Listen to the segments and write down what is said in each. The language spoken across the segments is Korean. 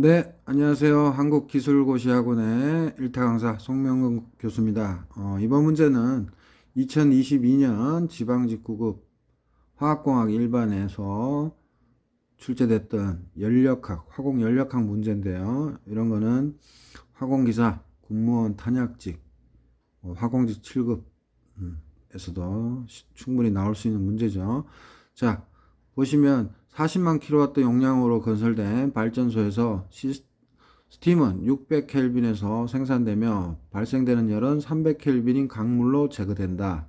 네, 안녕하세요. 한국기술고시학원의 일타 강사 송명근 교수입니다. 어, 이번 문제는 2022년 지방직구급 화학공학 일반에서 출제됐던 연력학, 화공연력학 문제인데요. 이런 거는 화공기사, 군무원 탄약직, 어, 화공직 7급, 음, 충분히 나올 수 있는 문제죠. 자, 보시면 40만 킬로와트 용량으로 건설된 발전소에서 시, 스팀은 600켈빈에서 생산되며 발생되는 열은 300켈빈인 강물로 제거된다.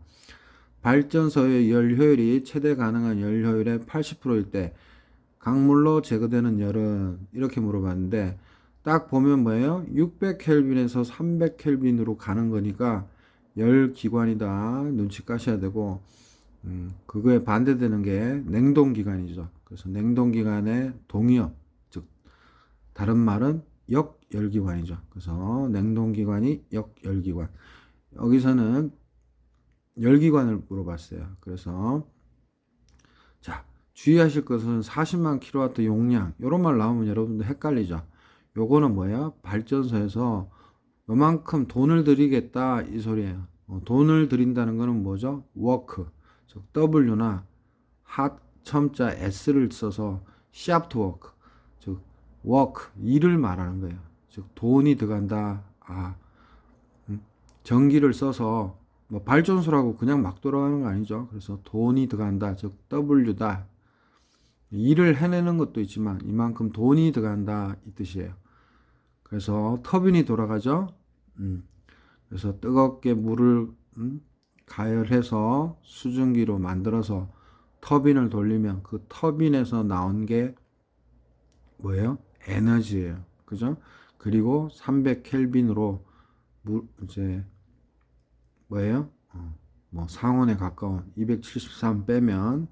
발전소의 열 효율이 최대 가능한 열 효율의 80%일 때 강물로 제거되는 열은 이렇게 물어봤는데 딱 보면 뭐예요? 600켈빈에서 300켈빈으로 가는 거니까 열 기관이다 눈치 까셔야 되고 음, 그거에 반대되는 게 냉동 기관이죠. 그래서 냉동기관의 동위업, 즉 다른 말은 역열기관이죠. 그래서 냉동기관이 역열기관. 여기서는 열기관을 물어봤어요. 그래서 자 주의하실 것은 40만 킬로와트 용량 이런 말 나오면 여러분들 헷갈리죠. 요거는 뭐야? 발전소에서 요만큼 돈을 들이겠다 이 소리예요. 어, 돈을 들인다는 거는 뭐죠? 워크. 즉 W나 핫 첨자 S를 써서 shaft work, 즉 work 일을 말하는 거예요. 즉 돈이 들어간다. 아 음, 전기를 써서 뭐 발전소라고 그냥 막 돌아가는 거 아니죠. 그래서 돈이 들어간다. 즉 W다. 일을 해내는 것도 있지만 이만큼 돈이 들어간다 이 뜻이에요. 그래서 터빈이 돌아가죠. 음. 그래서 뜨겁게 물을 음, 가열해서 수증기로 만들어서 터빈을 돌리면 그 터빈에서 나온 게 뭐예요? 에너지예요. 그죠? 그리고 300 켈빈으로 물 이제 뭐예요? 어, 뭐 상온에 가까운 273 빼면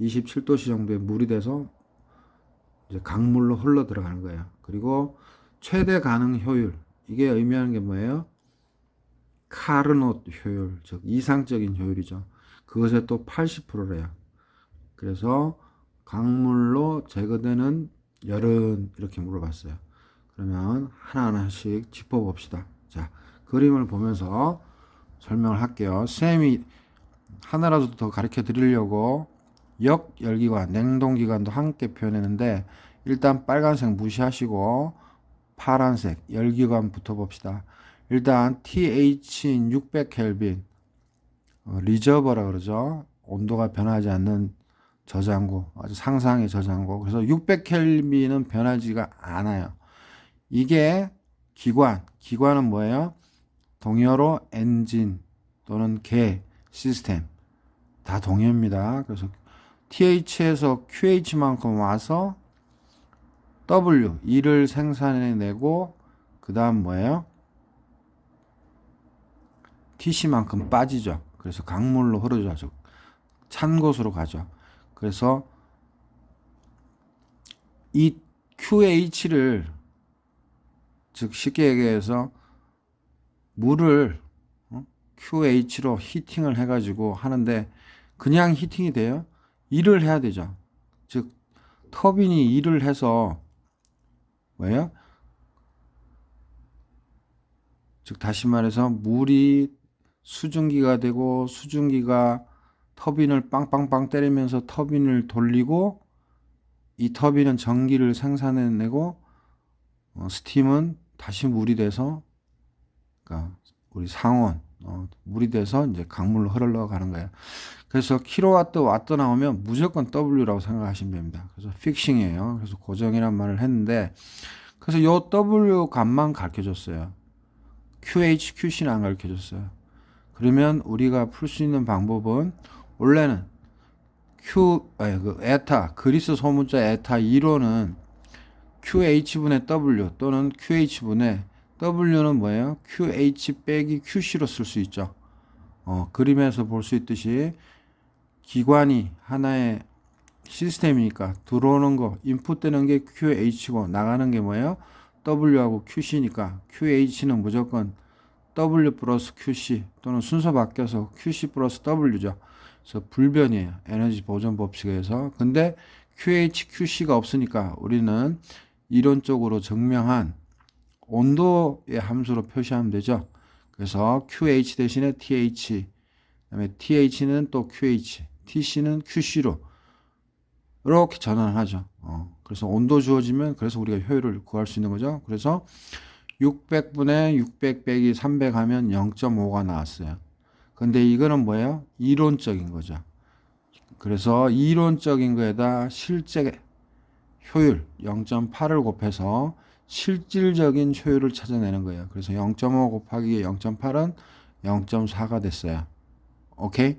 27도씨 정도의 물이 돼서 이제 강물로 흘러 들어가는 거예요. 그리고 최대 가능 효율 이게 의미하는 게 뭐예요? 카르노트 효율, 즉 이상적인 효율이죠. 그것의 또 80%래요. 그래서 강물로 제거되는 열은 이렇게 물어봤어요. 그러면 하나하나씩 짚어봅시다. 자, 그림을 보면서 설명을 할게요. 쌤이 하나라도 더 가르쳐 드리려고 역 열기관, 냉동 기관도 함께 표현했는데 일단 빨간색 무시하시고 파란색 열기관부터 봅시다. 일단 TH인 600 켈빈 어, 리저버라 그러죠. 온도가 변하지 않는 저장고, 아주 상상의 저장고. 그래서 600켈빈은 변하지가 않아요. 이게 기관, 기관은 뭐예요? 동의어로 엔진 또는 개, 시스템 다 동의어입니다. 그래서 TH에서 QH만큼 와서 W, 이를 생산해내고 그 다음 뭐예요? TC만큼 빠지죠. 그래서 강물로 흐르죠. 찬 곳으로 가죠. 그래서 이 QH를 즉 쉽게 얘기해서 물을 어? QH로 히팅을 해가지고 하는데 그냥 히팅이 돼요? 일을 해야 되죠. 즉 터빈이 일을 해서 뭐예요? 즉 다시 말해서 물이 수증기가 되고 수증기가 터빈을 빵빵빵 때리면서 터빈을 돌리고 이 터빈은 전기를 생산해내고 어, 스팀은 다시 물이 돼서 그러니까 우리 상온 어, 물이 돼서 이제 강물로 흘러가는 거예요. 그래서 킬로와트 와트 나오면 무조건 W라고 생각하시면 됩니다. 그래서 픽싱이에요. 그래서 고정이란 말을 했는데 그래서 요 W 값만 가르쳐 줬어요. QH, QC는 안 가르쳐 줬어요. 그러면 우리가 풀 수 있는 방법은 원래는 Q 아니 그 에타 그리스 소문자 에타 1호는 QH분의 W 또는 QH분의 W는 뭐예요? QH 빼기 QC로 쓸 수 있죠. 어, 그림에서 볼 수 있듯이 기관이 하나의 시스템이니까 들어오는 거, 인풋되는 게 QH고 나가는 게 뭐예요? W하고 QC니까 QH는 무조건 W 플러스 QC 또는 순서 바뀌어서 QC 플러스 W죠. 그래서 불변이에요. 에너지 보존 법칙에서. 근데 QH, QC가 없으니까 우리는 이론적으로 증명한 온도의 함수로 표시하면 되죠. 그래서 QH 대신에 TH, 그다음에 TH는 또 QH, TC는 QC로 이렇게 전환하죠. 어, 그래서 온도 주어지면 그래서 우리가 효율을 구할 수 있는 거죠. 그래서 600분의 600 빼기 300 하면 0.5가 나왔어요. 근데 이거는 뭐예요? 이론적인 거죠. 그래서 이론적인 거에다 실제 효율 0.8을 곱해서 실질적인 효율을 찾아내는 거예요. 그래서 0.5 곱하기 0.8은 0.4가 됐어요. 오케이?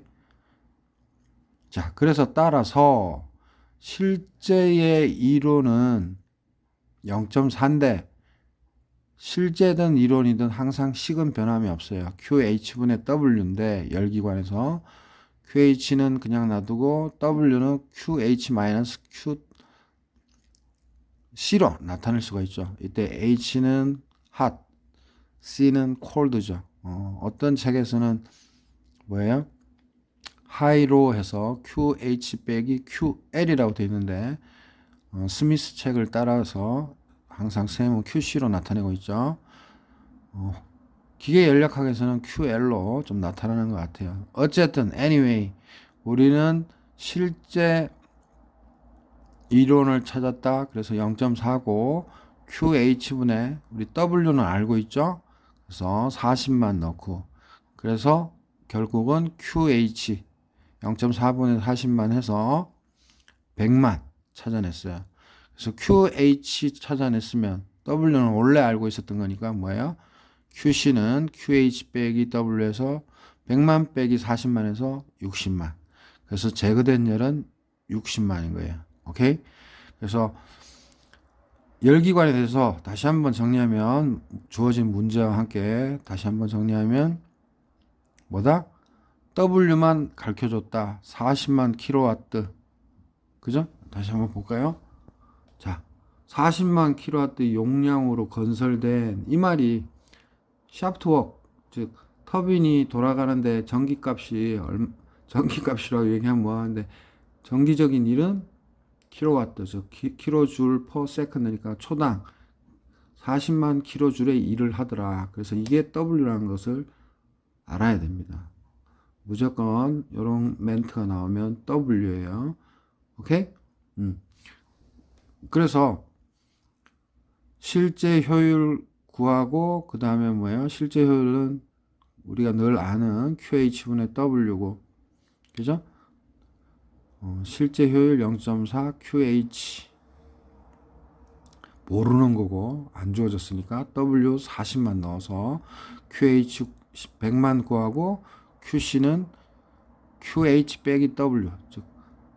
자, 그래서 따라서 실제의 이론은 0.4인데 실제든 이론이든 항상 식은 변함이 없어요. QH분의 W인데 열기관에서 QH는 그냥 놔두고 W는 QH-Q C로 나타낼 수가 있죠. 이때 H는 hot, C는 cold죠. 어, 어떤 책에서는 뭐예요? high로 해서 QH 빼기 QL이라고 되어 있는데 어, 스미스 책을 따라서 항상 셈은 QC로 나타내고 있죠. 어, 기계 연력학에서는 QL로 좀 나타나는 것 같아요. 어쨌든 anyway 우리는 실제 이론을 찾았다. 그래서 0.49 QH분의 우리 W는 알고 있죠. 그래서 40만 넣고 그래서 결국은 QH 0.4분의 40만 해서 100만 찾아냈어요. 그래서 QH 찾아냈으면 W는 원래 알고 있었던 거니까 뭐예요? QC는 QH 빼기 W에서 100만 빼기 40만에서 60만. 그래서 제거된 열은 60만인 거예요. 오케이? 그래서 열기관에 대해서 다시 한번 정리하면 주어진 문제와 함께 다시 한번 정리하면 뭐다? W만 가르쳐 줬다. 40만 킬로와트. 그죠? 다시 한번 볼까요? 자, 40만 킬로와트 용량으로 건설된 이 말이 샤프트웍 즉 터빈이 돌아가는데 전기값이 얼 전기값이라고 얘기하면 뭐하는데 전기적인 일은 킬로와트 즉 킬로줄 퍼 세컨드니까 초당 40만 킬로줄의 일을 하더라. 그래서 이게 W라는 것을 알아야 됩니다. 무조건 이런 멘트가 나오면 W예요. 오케이? 음. 그래서 실제 효율 구하고 그 다음에 뭐예요? 실제 효율은 우리가 늘 아는 QH분의 W고 그죠? 어, 실제 효율 0.4 QH 모르는 거고 안 주어졌으니까 W 40만 넣어서 QH 100만 구하고 QC는 QH 빼기 W 즉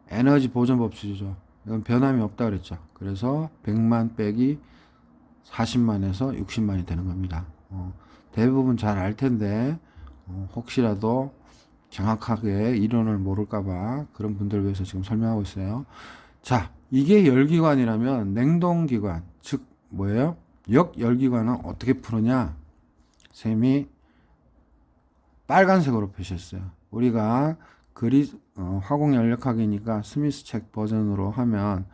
에너지 보존 법칙이죠. 이건 변함이 없다 그랬죠. 그래서 100만 빼기 40만에서 60만이 되는 겁니다. 어, 대부분 잘 알 텐데 어, 혹시라도 정확하게 이론을 모를까봐 그런 분들 위해서 지금 설명하고 있어요. 자, 이게 열기관이라면 냉동기관, 즉 뭐예요? 역열기관은 어떻게 푸느냐? 셈이 빨간색으로 표시했어요. 우리가 그리 어, 화공 연력학이니까 스미스 책 버전으로 하면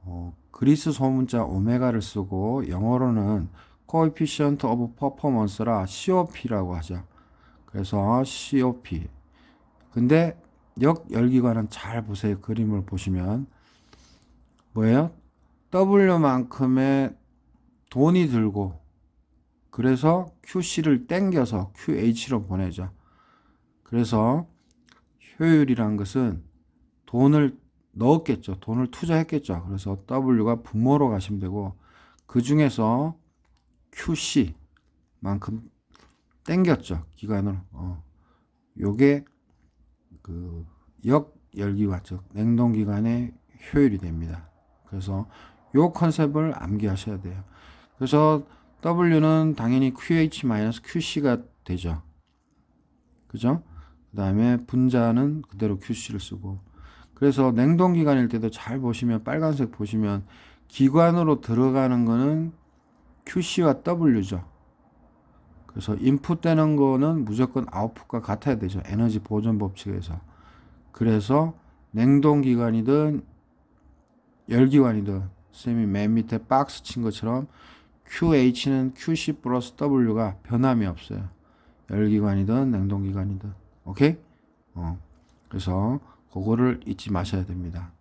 어, 그리스 소문자 오메가를 쓰고 영어로는 coefficient of performance라 COP라고 하죠. 그래서 COP. 근데 역열기관은 잘 보세요. 그림을 보시면 뭐예요? W만큼의 돈이 들고 그래서 QC를 땡겨서 QH로 보내죠. 그래서 효율이란 것은 돈을 넣었겠죠. 돈을 투자했겠죠. 그래서 W가 분모로 가시면 되고 그 중에서 QC만큼 땡겼죠. 기간을. 어. 요게 그 역열기관 즉 냉동기관의 효율이 됩니다. 그래서 요 컨셉을 암기하셔야 돼요. 그래서 W는 당연히 QH-QC가 되죠. 그죠? 그 다음에 분자는 그대로 QC를 쓰고 그래서 냉동기관일 때도 잘 보시면 빨간색 보시면 기관으로 들어가는 거는 QC와 W죠. 그래서 인풋되는 거는 무조건 아웃풋과 같아야 되죠. 에너지 보존 법칙에서. 그래서 냉동기관이든 열기관이든 쌤이 맨 밑에 박스 친 것처럼 QH는 QC 플러스 W가 변함이 없어요. 열기관이든 냉동기관이든. 오케이? 어. 그래서 그거를 잊지 마셔야 됩니다.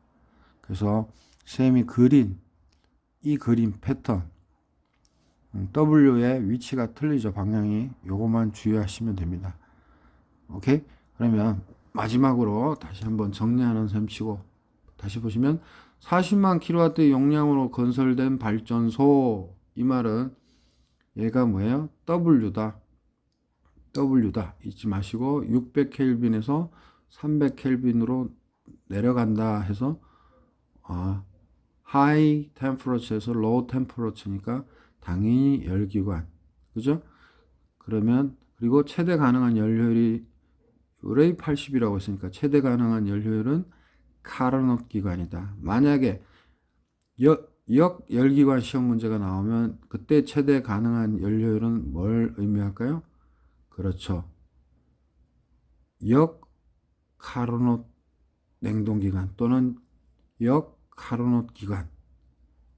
그래서 쌤이 그린 이 그림 패턴 음, W의 위치가 틀리죠. 방향이. 요것만 주의하시면 됩니다. 오케이? 그러면 마지막으로 다시 한번 정리하는 셈 치고 다시 보시면 40만 킬로와트 용량으로 건설된 발전소 이 말은 얘가 뭐예요? W다. W다. 잊지 마시고 600켈빈에서 300켈빈으로 내려간다 해서 아, 하이 템퍼러처에서 로우 템퍼러처니까 당연히 열기관. 그죠? 그러면 그리고 최대 가능한 연료율이 의뢰 80이라고 했으니까 최대 가능한 연료율은 카르노트 기관이다. 만약에 역, 역 열기관 시험 문제가 나오면 그때 최대 가능한 연료율은 뭘 의미할까요? 그렇죠. 역 카르노트 냉동기관 또는 역 카르노트 기관.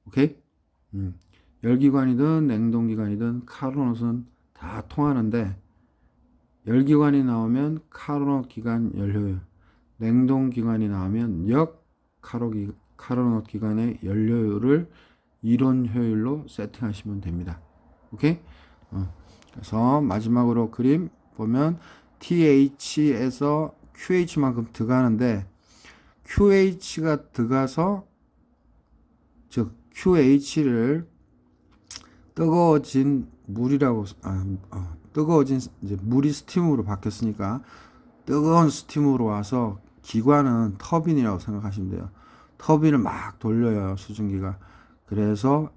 오케이? 음. 열기관이든 냉동기관이든 카르노트는 다 통하는데 열기관이 나오면 카르노트 기관 연료율, 냉동기관이 나오면 역 카로기, 카르노트 기관의 연료율을 이론 효율로 세팅하시면 됩니다. 오케이? 어. 그래서 마지막으로 그림 보면 TH에서 QH만큼 들어가는데 QH가 들어가서 즉 QH를 뜨거워진 물이라고 아, 어, 뜨거워진 이제 물이 스팀으로 바뀌었으니까 뜨거운 스팀으로 와서 기관은 터빈이라고 생각하시면 돼요. 터빈을 막 돌려요 수증기가. 그래서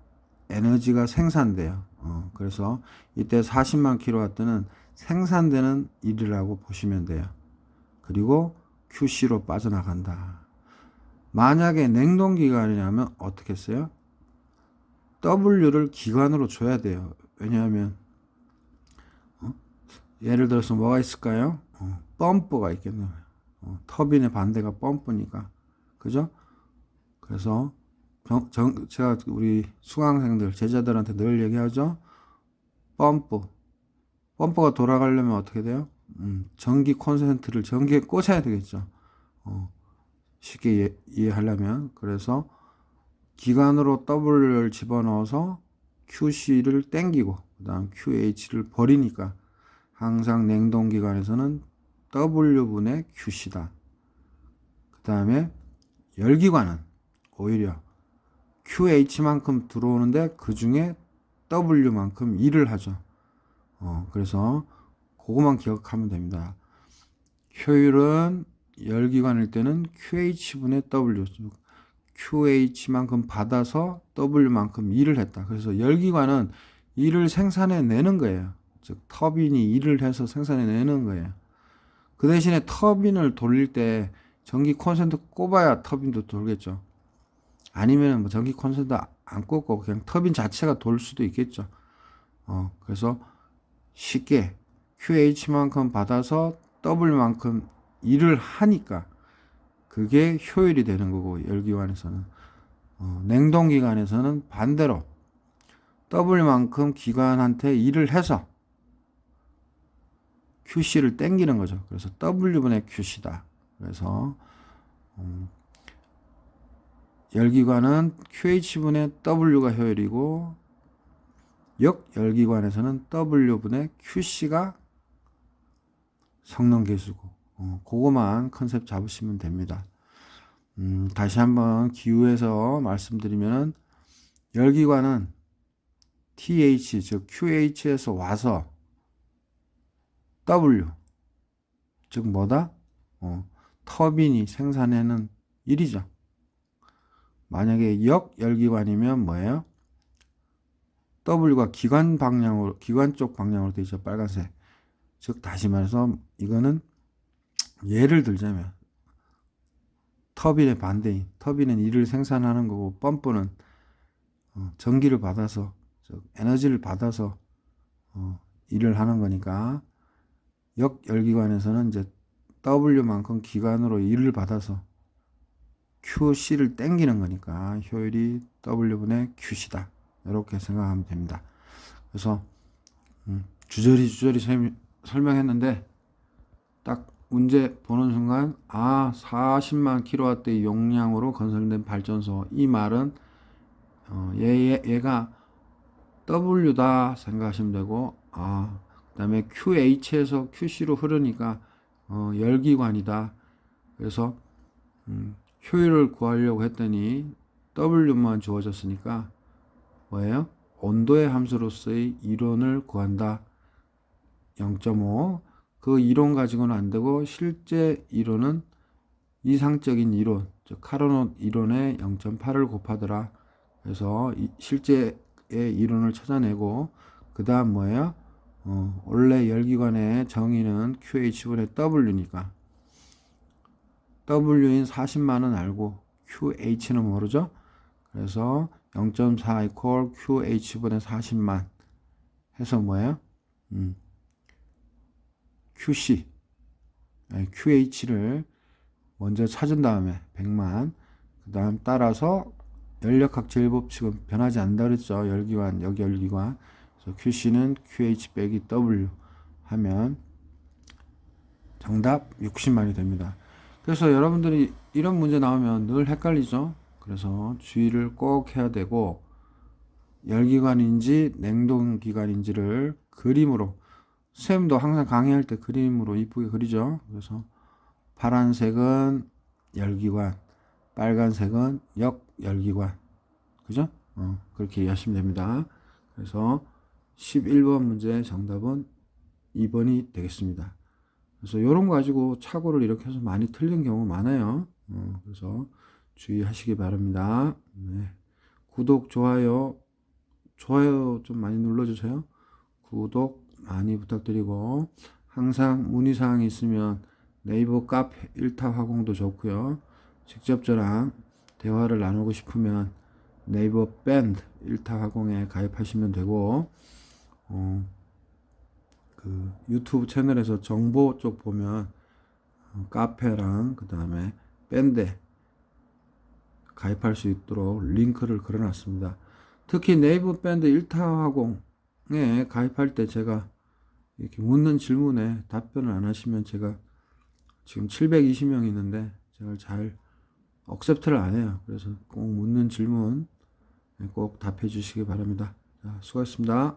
에너지가 생산돼요. 어, 그래서 이때 40만 킬로와트는 생산되는 일이라고 보시면 돼요. 그리고 QC로 빠져나간다. 만약에 냉동기관이라면 어떻게 했어요? W를 기관으로 줘야 돼요. 왜냐하면 어? 예를 들어서 뭐가 있을까요? 어, 펌프가 있겠네요. 어, 터빈의 반대가 펌프니까 그죠? 그래서 정, 정, 제가 우리 수강생들 제자들한테 늘 얘기하죠. 펌프 펌프가 돌아가려면 어떻게 돼요? 음, 전기 콘센트를 전기에 꽂아야 되겠죠. 어, 쉽게 예, 이해하려면 그래서 기관으로 W를 집어넣어서 QC를 땡기고 그다음 QH를 버리니까 항상 냉동 기관에서는 W분의 QC다. 그 다음에 열기관은 오히려 QH만큼 들어오는데 그 중에 W만큼 일을 하죠. 어, 그래서 그것만 기억하면 됩니다. 효율은 열기관일 때는 QH분의 W, QH만큼 받아서 W만큼 일을 했다. 그래서 열기관은 일을 생산해 내는 거예요. 즉 터빈이 일을 해서 생산해 내는 거예요. 그 대신에 터빈을 돌릴 때 전기 콘센트 꼽아야 터빈도 돌겠죠. 아니면 뭐 전기 콘센트 안 꼽고 그냥 터빈 자체가 돌 수도 있겠죠. 어, 그래서 쉽게 QH만큼 받아서 W만큼 일을 하니까 그게 효율이 되는 거고 열기관에서는 어, 냉동기관에서는 반대로 W만큼 기관한테 일을 해서 QC를 땡기는 거죠. 그래서 W분의 QC다. 그래서 음, 열기관은 QH분의 W가 효율이고 역열기관에서는 W분의 QC가 성능 계수고 어, 그거만 컨셉 잡으시면 됩니다. 음, 다시 한번 기후에서 말씀드리면 열기관은 TH 즉 QH에서 와서 W 즉 뭐다? 어, 터빈이 생산하는 일이죠. 만약에 역열기관이면 뭐예요? W가 기관 방향으로 기관 쪽 방향으로 되어 있죠. 빨간색. 즉 다시 말해서 이거는 예를 들자면 터빈의 반대인 터빈은 일을 생산하는 거고 펌프는 어, 전기를 받아서 에너지를 받아서 어, 일을 하는 거니까 역열기관에서는 이제 W만큼 기관으로 일을 받아서 QC를 땡기는 거니까 효율이 W분의 QC다. 이렇게 생각하면 됩니다. 그래서 음, 주저리 주저리 설- 설명했는데 딱 문제 보는 순간 아 40만 킬로와트의 용량으로 건설된 발전소 이 말은 어, 얘, 얘, 얘 가 W다 생각하시면 되고 아 그다음에 QH에서 QC로 흐르니까 어, 열기관이다 그래서 음, 효율을 구하려고 했더니 W만 주어졌으니까 뭐예요? 온도의 함수로서의 이론을 구한다 0.5. 그 이론 가지고는 안 되고 실제 이론은 이상적인 이론, 즉 카르노 이론의 0.8을 곱하더라. 그래서 이 실제의 이론을 찾아내고 그 다음 뭐예요? 어, 원래 열기관의 정의는 QH분의 W니까 W인 40만은 알고 QH는 모르죠? 그래서 0.4 이퀄 QH분의 40만 해서 뭐예요? 음. QC, 아니, QH를 먼저 찾은 다음에 100만, 그 다음 따라서 연력학 제 일법칙은 변하지 않는다 그랬죠. 열기관, 여기 열기관. 그래서 QC는 QH 빼기 W 하면 정답 60만이 됩니다. 그래서 여러분들이 이런 문제 나오면 늘 헷갈리죠. 그래서 주의를 꼭 해야 되고 열기관인지 냉동기관인지를 그림으로 선생님도 항상 강의할 때 그림으로 이쁘게 그리죠. 그래서 파란색은 열기관, 빨간색은 역열기관. 그죠? 어, 그렇게 이해하시면 됩니다. 그래서 11번 문제 정답은 2번이 되겠습니다. 그래서 이런 거 가지고 착오를 이렇게 해서 많이 틀린 경우 많아요. 어, 그래서 주의하시기 바랍니다. 네. 구독, 좋아요, 좋아요 좀 많이 눌러주세요. 구독 많이 부탁드리고 항상 문의사항이 있으면 네이버 카페 1타 화공도 좋고요. 직접 저랑 대화를 나누고 싶으면 네이버 밴드 1타 화공에 가입하시면 되고 어, 그 유튜브 채널에서 정보 쪽 보면 어, 카페랑 그 다음에 밴드 가입할 수 있도록 링크를 걸어놨습니다. 특히 네이버 밴드 1타 화공에 가입할 때 제가 이렇게 묻는 질문에 답변을 안 하시면 제가 지금 720명 있는데 제가 잘 억셉트를 안 해요. 그래서 꼭 묻는 질문 꼭 답해 주시기 바랍니다. 자, 수고하셨습니다.